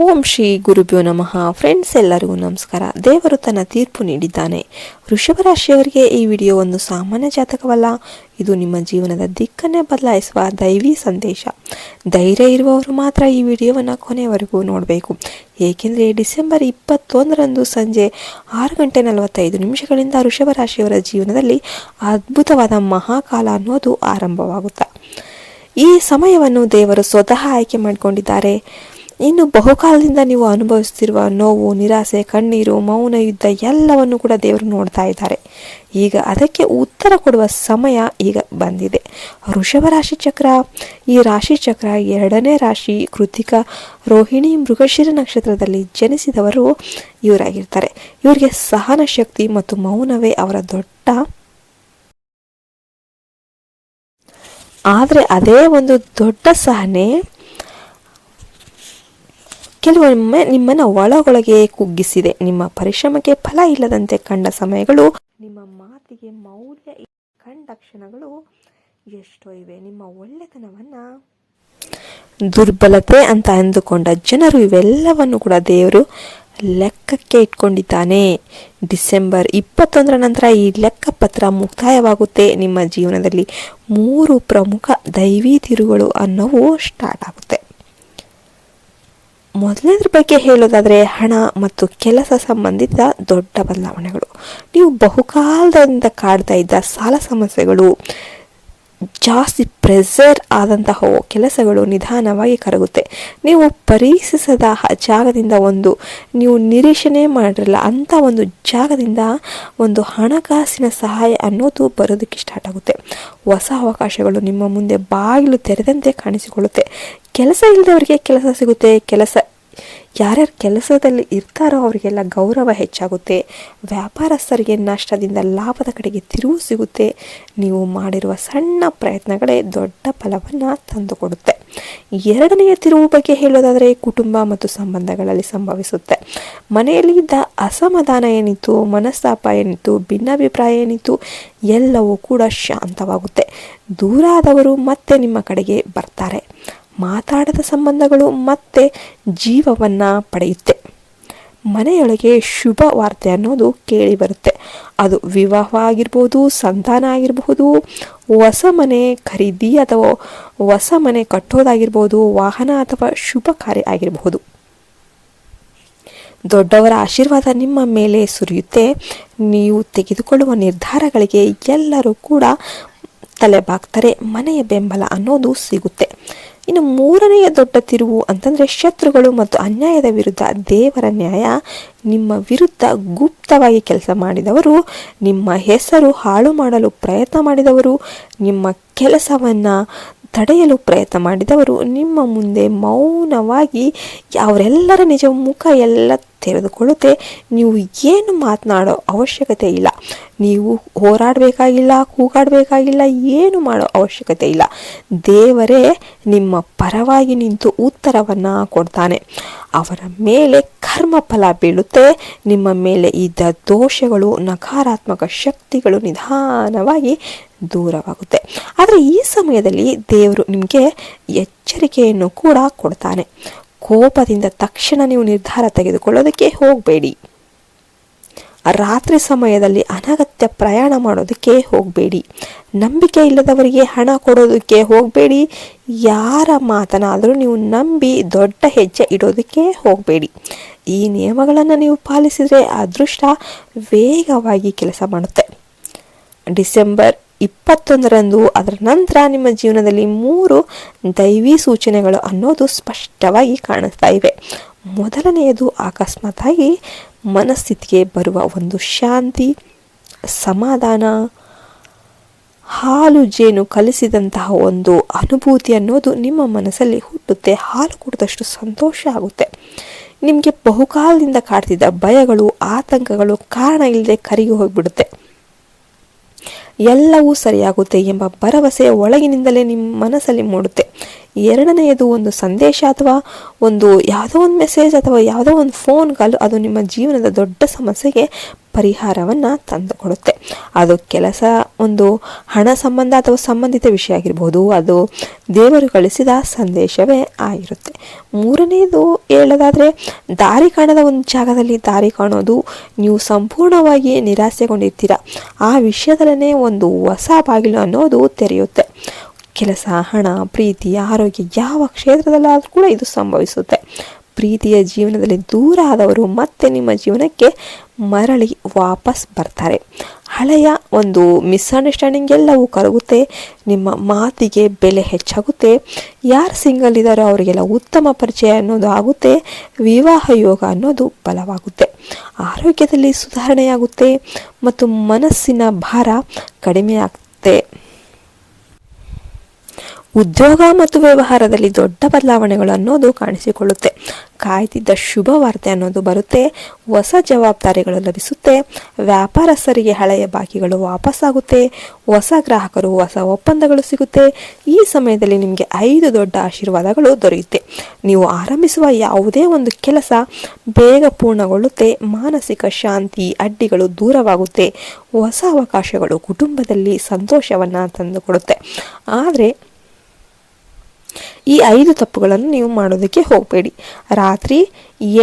ಓಂ ಶ್ರೀ ಗುರುಭ್ಯೋ ನಮಃ. ಫ್ರೆಂಡ್ಸ್ ಎಲ್ಲರಿಗೂ ನಮಸ್ಕಾರ. ದೇವರು ತನ್ನ ತೀರ್ಪು ನೀಡಿದ್ದಾನೆ. ವೃಷಭ ರಾಶಿಯವರಿಗೆ ಈ ವಿಡಿಯೋ ಒಂದು ಸಾಮಾನ್ಯ ಜಾತಕವಲ್ಲ. ಇದು ನಿಮ್ಮ ಜೀವನದ ದಿಕ್ಕನ್ನೇ ಬದಲಾಯಿಸುವ ದೈವಿ ಸಂದೇಶ. ಧೈರ್ಯ ಇರುವವರು ಮಾತ್ರ ಈ ವಿಡಿಯೋವನ್ನು ಕೊನೆಯವರೆಗೂ ನೋಡಬೇಕು. ಏಕೆಂದರೆ ಡಿಸೆಂಬರ್ ಇಪ್ಪತ್ತೊಂದರಂದು ಸಂಜೆ ಆರು ಗಂಟೆ ನಲವತ್ತೈದು ನಿಮಿಷಗಳಿಂದ ವೃಷಭ ರಾಶಿಯವರ ಜೀವನದಲ್ಲಿ ಅದ್ಭುತವಾದ ಮಹಾಕಾಲ ಅನ್ನೋದು ಆರಂಭವಾಗುತ್ತೆ. ಈ ಸಮಯವನ್ನು ದೇವರು ಸ್ವತಃ ಆಯ್ಕೆ ಮಾಡಿಕೊಂಡಿದ್ದಾರೆ. ಇನ್ನು ಬಹುಕಾಲದಿಂದ ನೀವು ಅನುಭವಿಸ್ತಿರುವ ನೋವು, ನಿರಾಸೆ, ಕಣ್ಣೀರು, ಮೌನ ಯುದ್ಧ ಎಲ್ಲವನ್ನು ಕೂಡ ದೇವರು ನೋಡ್ತಾ ಇದ್ದಾರೆ. ಈಗ ಅದಕ್ಕೆ ಉತ್ತರ ಕೊಡುವ ಸಮಯ ಈಗ ಬಂದಿದೆ. ವೃಷಭ ರಾಶಿ ಚಕ್ರ. ಈ ರಾಶಿ ಚಕ್ರ ಎರಡನೇ ರಾಶಿ ಕೃತಿಕ ರೋಹಿಣಿ ಮೃಗಶಿರ ನಕ್ಷತ್ರದಲ್ಲಿ ಜನಿಸಿದವರು ಇವರಾಗಿರ್ತಾರೆ. ಇವರಿಗೆ ಸಹನ ಶಕ್ತಿ ಮತ್ತು ಮೌನವೇ ಅವರ ದೊಡ್ಡ ಆದರೆ ಅದೇ ಒಂದು ದೊಡ್ಡ ಸಹನೆ. ಕೆಲವೊಮ್ಮೆ ನಿಮ್ಮನ್ನು ಒಳಗೊಳಗೆ ಕುಗ್ಗಿಸಿದೆ. ನಿಮ್ಮ ಪರಿಶ್ರಮಕ್ಕೆ ಫಲ ಇಲ್ಲದಂತೆ ಕಂಡ ಸಮಯಗಳು, ನಿಮ್ಮ ಮಾತಿಗೆ ಮೌಲ್ಯ ಕಂಡ ಕ್ಷಣಗಳು ಎಷ್ಟೋ ಇವೆ. ನಿಮ್ಮ ಒಳ್ಳೆತನವನ್ನು ದುರ್ಬಲತೆ ಅಂತ ಅಂದುಕೊಂಡ ಜನರು ಇವೆಲ್ಲವನ್ನು ಕೂಡ ದೇವರು ಲೆಕ್ಕಕ್ಕೆ ಇಟ್ಕೊಂಡಿದ್ದಾನೆ. ಡಿಸೆಂಬರ್ ಇಪ್ಪತ್ತೊಂದರ ನಂತರ ಈ ಲೆಕ್ಕಪತ್ರ ಮುಕ್ತಾಯವಾಗುತ್ತೆ. ನಿಮ್ಮ ಜೀವನದಲ್ಲಿ ಮೂರು ಪ್ರಮುಖ ದೈವಿ ತಿರುಗಳು ಅನ್ನೋವು ಸ್ಟಾರ್ಟ್ ಆಗುತ್ತೆ. ಮೊದಲನೇದ್ರ ಬಗ್ಗೆ ಹೇಳೋದಾದರೆ ಹಣ ಮತ್ತು ಕೆಲಸ ಸಂಬಂಧಿತ ದೊಡ್ಡ ಬದಲಾವಣೆಗಳು. ನೀವು ಬಹುಕಾಲದಿಂದ ಕಾಡ್ತಾ ಇದ್ದ ಸಾಲ ಸಮಸ್ಯೆಗಳು ಜಾಸ್ತಿ ಪ್ರೆಸರ್ ಆದಂತಹ ಕೆಲಸಗಳು ನಿಧಾನವಾಗಿ ಕರಗುತ್ತೆ. ನೀವು ಪರೀಕ್ಷಿಸದ ಜಾಗದಿಂದ ಒಂದು, ನೀವು ನಿರೀಕ್ಷಣೆ ಮಾಡಿರಲ್ಲ, ಅಂಥ ಒಂದು ಜಾಗದಿಂದ ಒಂದು ಹಣಕಾಸಿನ ಸಹಾಯ ಅನ್ನೋದು ಬರೋದಕ್ಕೆ ಸ್ಟಾರ್ಟ್ ಆಗುತ್ತೆ. ಹೊಸ ಅವಕಾಶಗಳು ನಿಮ್ಮ ಮುಂದೆ ಬಾಗಿಲು ತೆರೆದಂತೆ ಕಾಣಿಸಿಕೊಳ್ಳುತ್ತೆ. ಕೆಲಸ ಇಲ್ಲದವರಿಗೆ ಕೆಲಸ ಸಿಗುತ್ತೆ, ಕೆಲಸ ಯಾರ್ಯಾರು ಕೆಲಸದಲ್ಲಿ ಇರ್ತಾರೋ ಅವರಿಗೆಲ್ಲ ಗೌರವ ಹೆಚ್ಚಾಗುತ್ತೆ. ವ್ಯಾಪಾರಸ್ಥರಿಗೆ ನಷ್ಟದಿಂದ ಲಾಭದ ಕಡೆಗೆ ತಿರುವು ಸಿಗುತ್ತೆ. ನೀವು ಮಾಡಿರುವ ಸಣ್ಣ ಪ್ರಯತ್ನಗಳೇ ದೊಡ್ಡ ಫಲವನ್ನು ತಂದುಕೊಡುತ್ತೆ. ಎರಡನೆಯ ತಿರುವು ಬಗ್ಗೆ ಹೇಳೋದಾದರೆ ಕುಟುಂಬ ಮತ್ತು ಸಂಬಂಧಗಳಲ್ಲಿ ಸಂಭವಿಸುತ್ತೆ. ಮನೆಯಲ್ಲಿ ಇದ್ದ ಅಸಮಾಧಾನ ಏನಿತ್ತು, ಮನಸ್ತಾಪ ಏನಿತ್ತು, ಭಿನ್ನಾಭಿಪ್ರಾಯ ಏನಿತ್ತು, ಎಲ್ಲವೂ ಕೂಡ ಶಾಂತವಾಗುತ್ತೆ. ದೂರ ಆದವರು ಮತ್ತೆ ನಿಮ್ಮ ಕಡೆಗೆ ಬರ್ತಾರೆ. ಮಾತಾಡದ ಸಂಬಂಧಗಳು ಮತ್ತೆ ಜೀವವನ್ನು ಪಡೆಯುತ್ತೆ. ಮನೆಯೊಳಗೆ ಶುಭ ವಾರ್ತೆ ಅನ್ನೋದು ಕೇಳಿ ಬರುತ್ತೆ. ಅದು ವಿವಾಹ ಆಗಿರ್ಬೋದು ಸಂತಾನ ಆಗಿರಬಹುದು ಹೊಸ ಮನೆ ಖರೀದಿ ಅಥವಾ ಹೊಸ ಮನೆ ಕಟ್ಟೋದಾಗಿರ್ಬೋದು, ವಾಹನ ಅಥವಾ ಶುಭ ಕಾರ್ಯ ಆಗಿರಬಹುದು. ದೊಡ್ಡವರ ಆಶೀರ್ವಾದ ನಿಮ್ಮ ಮೇಲೆ ಸುರಿಯುತ್ತೆ. ನೀವು ತೆಗೆದುಕೊಳ್ಳುವ ನಿರ್ಧಾರಗಳಿಗೆ ಎಲ್ಲರೂ ಕೂಡ ತಲೆಬಾಗ್ತಾರೆ. ಮನೆಯ ಬೆಂಬಲ ಅನ್ನೋದು ಸಿಗುತ್ತೆ. ಇನ್ನು ಮೂರನೆಯ ದೊಡ್ಡ ತಿರುವು ಅಂತಂದರೆ ಶತ್ರುಗಳು ಮತ್ತು ಅನ್ಯಾಯದ ವಿರುದ್ಧ ದೇವರ ನ್ಯಾಯ, ನಿಮ್ಮ ವಿರುದ್ಧ ಗುಪ್ತವಾಗಿ ಕೆಲಸ ಮಾಡಿದವರು, ನಿಮ್ಮ ಹೆಸರು ಹಾಳು ಮಾಡಲು ಪ್ರಯತ್ನ ಮಾಡಿದವರು, ನಿಮ್ಮ ಕೆಲಸವನ್ನು ತಡೆಯಲು ಪ್ರಯತ್ನ ಮಾಡಿದವರು, ನಿಮ್ಮ ಮುಂದೆ ಮೌನವಾಗಿ ಅವರೆಲ್ಲರ ನಿಜ ಮುಖ ಎಲ್ಲ ತೆರೆದುಕೊಳ್ಳುತ್ತೆ. ನೀವು ಏನು ಮಾತನಾಡೋ ಅವಶ್ಯಕತೆ ಇಲ್ಲ. ನೀವು ಹೋರಾಡಬೇಕಾಗಿಲ್ಲ, ಕೂಗಾಡಬೇಕಾಗಿಲ್ಲ, ಏನು ಮಾಡೋ ಅವಶ್ಯಕತೆ ಇಲ್ಲ. ದೇವರೇ ನಿಮ್ಮ ಪರವಾಗಿ ನಿಂತು ಉತ್ತರವನ್ನು ಕೊಡ್ತಾನೆ. ಅವರ ಮೇಲೆ ಕರ್ಮ ಫಲ ಬೀಳುತ್ತೆ. ನಿಮ್ಮ ಮೇಲೆ ಇದ್ದ ದೋಷಗಳು, ನಕಾರಾತ್ಮಕ ಶಕ್ತಿಗಳು ನಿಧಾನವಾಗಿ ದೂರವಾಗುತ್ತೆ. ಆದರೆ ಈ ಸಮಯದಲ್ಲಿ ದೇವರು ನಿಮಗೆ ಎಚ್ಚರಿಕೆಯನ್ನು ಕೂಡ ಕೊಡ್ತಾನೆ. ಕೋಪದಿಂದ ತಕ್ಷಣ ನೀವು ನಿರ್ಧಾರ ತೆಗೆದುಕೊಳ್ಳೋದಕ್ಕೆ ಹೋಗಬೇಡಿ. ರಾತ್ರಿ ಸಮಯದಲ್ಲಿ ಅನಗತ್ಯ ಪ್ರಯಾಣ ಮಾಡೋದಕ್ಕೆ ಹೋಗಬೇಡಿ. ನಂಬಿಕೆ ಇಲ್ಲದವರಿಗೆ ಹಣ ಕೊಡೋದಕ್ಕೆ ಹೋಗಬೇಡಿ. ಯಾರ ಮಾತನಾದರೂ ನೀವು ನಂಬಿ ದೊಡ್ಡ ಹೆಜ್ಜೆ ಇಡೋದಕ್ಕೆ ಹೋಗಬೇಡಿ. ಈ ನಿಯಮಗಳನ್ನು ನೀವು ಪಾಲಿಸಿದರೆ ಅದೃಷ್ಟ ವೇಗವಾಗಿ ಕೆಲಸ ಮಾಡುತ್ತೆ. ಡಿಸೆಂಬರ್ ಇಪ್ಪತ್ತೊಂದರಂದು ಅದರ ನಂತರ ನಿಮ್ಮ ಜೀವನದಲ್ಲಿ ಮೂರು ದೈವಿ ಸೂಚನೆಗಳು ಅನ್ನೋದು ಸ್ಪಷ್ಟವಾಗಿ ಕಾಣಿಸ್ತಾ ಇವೆ. ಮೊದಲನೆಯದು ಅಕಸ್ಮಾತಾಗಿ ಮನಸ್ಥಿತಿಗೆ ಬರುವ ಒಂದು ಶಾಂತಿ, ಸಮಾಧಾನ, ಹಾಲು ಜೇನು ಕಲಿಸಿದಂತಹ ಒಂದು ಅನುಭೂತಿ ಅನ್ನೋದು ನಿಮ್ಮ ಮನಸ್ಸಲ್ಲಿ ಹುಟ್ಟುತ್ತೆ, ಹಾಲು ಕುಡಿದಷ್ಟು ಸಂತೋಷ ಆಗುತ್ತೆ. ನಿಮಗೆ ಬಹುಕಾಲದಿಂದ ಕಾಡ್ತಿದ್ದ ಭಯಗಳು, ಆತಂಕಗಳು ಕಾರಣ ಇಲ್ಲದೆ ಕರಿಗೆ ಹೋಗಿಬಿಡುತ್ತೆ. ಎಲ್ಲವೂ ಸರಿಯಾಗುತ್ತೆ ಎಂಬ ಭರವಸೆಯ ಒಳಗಿನಿಂದಲೇ ನಿಮ್ಮ ಮನಸ್ಸಲ್ಲಿ ಮೂಡುತ್ತೆ. ಎರಡನೆಯದು ಒಂದು ಸಂದೇಶ ಅಥವಾ ಒಂದು ಯಾವುದೋ ಒಂದು ಮೆಸೇಜ್ ಅಥವಾ ಯಾವುದೋ ಒಂದು ಫೋನ್ ಕಾಲ್ ಅದು ನಿಮ್ಮ ಜೀವನದ ದೊಡ್ಡ ಸಮಸ್ಯೆಗೆ ಪರಿಹಾರವನ್ನು ತಂದುಕೊಡುತ್ತೆ. ಅದು ಕೆಲಸ, ಒಂದು ಹಣ ಸಂಬಂಧ ಅಥವಾ ಸಂಬಂಧಿತ ವಿಷಯ ಆಗಿರ್ಬೋದು, ಅದು ದೇವರು ಕಳಿಸಿದ ಸಂದೇಶವೇ ಆಗಿರುತ್ತೆ. ಮೂರನೆಯದು ಹೇಳೋದಾದರೆ, ದಾರಿ ಕಾಣದ ಒಂದು ಜಾಗದಲ್ಲಿ ದಾರಿ ಕಾಣೋದು, ನೀವು ಸಂಪೂರ್ಣವಾಗಿ ನಿರಾಸೆಗೊಂಡಿರ್ತೀರ. ಆ ವಿಷಯದಲ್ಲೇ ಒಂದು ಹೊಸ ಬಾಗಿಲು ಅನ್ನೋದು ತೆರೆಯುತ್ತೆ. ಕೆಲಸ, ಹಣ, ಪ್ರೀತಿ, ಆರೋಗ್ಯ ಯಾವ ಕ್ಷೇತ್ರದಲ್ಲಾದರೂ ಕೂಡ ಇದು ಸಂಭವಿಸುತ್ತೆ. ಪ್ರೀತಿಯ ಜೀವನದಲ್ಲಿ ದೂರ ಆದವರು ಮತ್ತೆ ನಿಮ್ಮ ಜೀವನಕ್ಕೆ ಮರಳಿ ವಾಪಸ್ ಬರ್ತಾರೆ. ಹಳೆಯ ಒಂದು ಮಿಸ್ಅಂಡರ್ಸ್ಟ್ಯಾಂಡಿಂಗ್ ಎಲ್ಲವೂ ಕರಗುತ್ತೆ, ನಿಮ್ಮ ಮಾತಿಗೆ ಬೆಲೆ ಹೆಚ್ಚಾಗುತ್ತೆ, ಯಾರು ಸಿಂಗಲ್ ಇದ್ದಾರೋ ಅವರಿಗೆಲ್ಲ ಉತ್ತಮ ಪರಿಚಯ ಅನ್ನೋದು ಆಗುತ್ತೆ, ವಿವಾಹ ಯೋಗ ಅನ್ನೋದು ಬಲವಾಗುತ್ತೆ. ಆರೋಗ್ಯದಲ್ಲಿ ಸುಧಾರಣೆಯಾಗುತ್ತೆ ಮತ್ತು ಮನಸ್ಸಿನ ಭಾರ ಕಡಿಮೆ ಆಗುತ್ತೆ ಉದ್ಯೋಗ ಮತ್ತು ವ್ಯವಹಾರದಲ್ಲಿ ದೊಡ್ಡ ಬದಲಾವಣೆಗಳು ಅನ್ನೋದು ಕಾಣಿಸಿಕೊಳ್ಳುತ್ತೆ. ಕಾಯ್ತಿದ್ದ ಶುಭ ವಾರ್ತೆ ಅನ್ನೋದು ಬರುತ್ತೆ, ಹೊಸ ಜವಾಬ್ದಾರಿಗಳು ಲಭಿಸುತ್ತೆ, ವ್ಯಾಪಾರಸ್ಥರಿಗೆ ಹಳೆಯ ಬಾಕಿಗಳು ವಾಪಸ್ಸಾಗುತ್ತೆ, ಹೊಸ ಗ್ರಾಹಕರು, ಹೊಸ ಒಪ್ಪಂದಗಳು ಸಿಗುತ್ತೆ. ಈ ಸಮಯದಲ್ಲಿ ನಿಮಗೆ ಐದು ದೊಡ್ಡ ಆಶೀರ್ವಾದಗಳು ದೊರೆಯುತ್ತೆ. ನೀವು ಆರಂಭಿಸುವ ಯಾವುದೇ ಒಂದು ಕೆಲಸ ಬೇಗ ಪೂರ್ಣಗೊಳ್ಳುತ್ತೆ, ಮಾನಸಿಕ ಶಾಂತಿ, ಅಡ್ಡಿಗಳು ದೂರವಾಗುತ್ತೆ, ಹೊಸ ಅವಕಾಶಗಳು ಕುಟುಂಬದಲ್ಲಿ ಸಂತೋಷವನ್ನು ತಂದುಕೊಡುತ್ತೆ. ಆದರೆ ಈ ಐದು ತಪ್ಪುಗಳನ್ನು ನೀವು ಮಾಡೋದಕ್ಕೆ ಹೋಗಬೇಡಿ. ರಾತ್ರಿ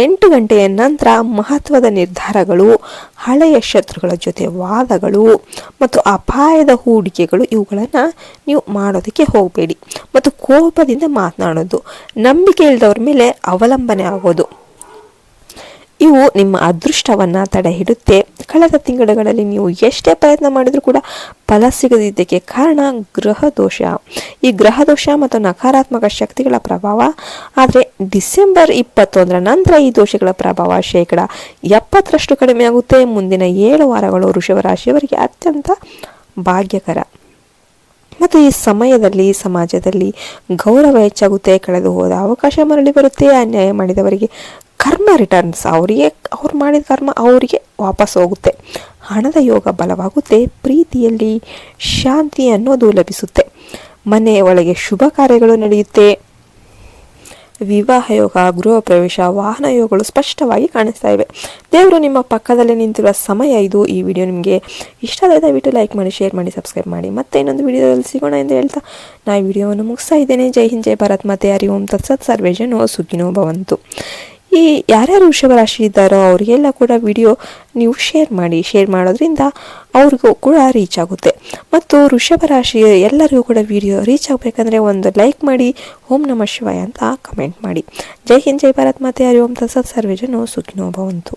ಎಂಟು ಗಂಟೆಯ ನಂತರ ಮಹತ್ವದ ನಿರ್ಧಾರಗಳು, ಹಳೆಯ ಶತ್ರುಗಳ ಜೊತೆ ವಾದಗಳು ಮತ್ತು ಅಪಾಯದ ಹೂಡಿಕೆಗಳು ಇವುಗಳನ್ನು ನೀವು ಮಾಡೋದಕ್ಕೆ ಹೋಗಬೇಡಿ. ಮತ್ತು ಕೋಪದಿಂದ ಮಾತನಾಡೋದು, ನಂಬಿಕೆ ಇಲ್ಲದವ್ರ ಮೇಲೆ ಅವಲಂಬನೆ ಆಗೋದು. ಇವು ನಿಮ್ಮ ಅದೃಷ್ಟವನ್ನು ತಡೆ ಹಿಡುತ್ತೆ ಕಳೆದ ತಿಂಗಳುಗಳಲ್ಲಿ ನೀವು ಎಷ್ಟೇ ಪ್ರಯತ್ನ ಮಾಡಿದರೂ ಕೂಡ ಫಲ ಸಿಗದಿದ್ದಕ್ಕೆ ಕಾರಣ ಗ್ರಹ ದೋಷ. ಈ ಗ್ರಹ ದೋಷ ಮತ್ತು ನಕಾರಾತ್ಮಕ ಶಕ್ತಿಗಳ ಪ್ರಭಾವ, ಆದರೆ ಡಿಸೆಂಬರ್ ಇಪ್ಪತ್ತೊಂದರ ನಂತರ ಈ ದೋಷಗಳ ಪ್ರಭಾವ ಶೇಕಡ ಎಪ್ಪತ್ತರಷ್ಟು ಕಡಿಮೆ ಆಗುತ್ತೆ. ಮುಂದಿನ ಏಳು ವಾರಗಳು ರಾಶಿಯವರಿಗೆ ಅತ್ಯಂತ ಭಾಗ್ಯಕರ. ಮತ್ತು ಈ ಸಮಯದಲ್ಲಿ ಸಮಾಜದಲ್ಲಿ ಗೌರವ ಹೆಚ್ಚಾಗುತ್ತೆ. ಕಳೆದು ಹೋದ ಅವಕಾಶ ಮರಳಿ ಬರುತ್ತೆ. ಅನ್ಯಾಯ ಮಾಡಿದವರಿಗೆ ಕರ್ಮ ರಿಟರ್ನ್ಸ್ ಅವರಿಗೆ, ಅವ್ರು ಮಾಡಿದ ಕರ್ಮ ಅವರಿಗೆ ವಾಪಸ್ ಹೋಗುತ್ತೆ. ಹಣದ ಯೋಗ ಬಲವಾಗುತ್ತೆ. ಪ್ರೀತಿಯಲ್ಲಿ ಶಾಂತಿ ಅನ್ನೋದು ಲಭಿಸುತ್ತೆ. ಮನೆಯ ಒಳಗೆ ಶುಭ ಕಾರ್ಯಗಳು ನಡೆಯುತ್ತೆ. ವಿವಾಹ ಯೋಗ, ಗೃಹ ಪ್ರವೇಶ, ವಾಹನ ಯೋಗಗಳು ಸ್ಪಷ್ಟವಾಗಿ ಕಾಣಿಸ್ತಾ ಇವೆ. ದೇವರು ನಿಮ್ಮ ಪಕ್ಕದಲ್ಲಿ ನಿಂತಿರುವ ಸಮಯ ಇದು. ಈ ವಿಡಿಯೋ ನಿಮಗೆ ಇಷ್ಟ ಆದ ದಯವಿಟ್ಟು ಲೈಕ್ ಮಾಡಿ ಶೇರ್ ಮಾಡಿ ಸಬ್ಸ್ಕ್ರೈಬ್ ಮಾಡಿ. ಮತ್ತೆ ಇನ್ನೊಂದು ವಿಡಿಯೋದಲ್ಲಿ ಸಿಗೋಣ ಎಂದು ಹೇಳ್ತಾ ನಾ ಈ ವಿಡಿಯೋವನ್ನು ಮುಗಿಸ್ತಾ ಇದ್ದೇನೆ. ಜೈ ಹಿಂದ್, ಜೈ ಭಾರತ್. ಮತ್ತೆ ಹರಿ ಓಂ. ತತ್ಸತ್ ಸರ್ವೇಜನೋ ಸುಖಿನೋ ಭವಂತು. ಈ ಯಾರ್ಯಾರು ವೃಷಭ ರಾಶಿ ಇದ್ದಾರೋ ಅವರಿಗೆಲ್ಲ ಕೂಡ ವಿಡಿಯೋ ನೀವು ಶೇರ್ ಮಾಡಿ, ಶೇರ್ ಮಾಡೋದ್ರಿಂದ ಅವ್ರಿಗೂ ಕೂಡ ರೀಚ್ ಆಗುತ್ತೆ. ಮತ್ತು ವೃಷಭ ರಾಶಿ ಎಲ್ಲರಿಗೂ ಕೂಡ ವಿಡಿಯೋ ರೀಚ್ ಆಗಬೇಕಂದ್ರೆ ಒಂದು ಲೈಕ್ ಮಾಡಿ, ಓಂ ನಮ ಶಿವಾಯ ಅಂತ ಕಮೆಂಟ್ ಮಾಡಿ. ಜೈ ಹಿಂದ್, ಜೈ ಭಾರತ್, ಮಾತೆ, ಹರಿ ಓಂ, ತತ್ಸತ್ ಸರ್ವೇಜನೋ ಸುಖಿನೋ ಭವಂತು.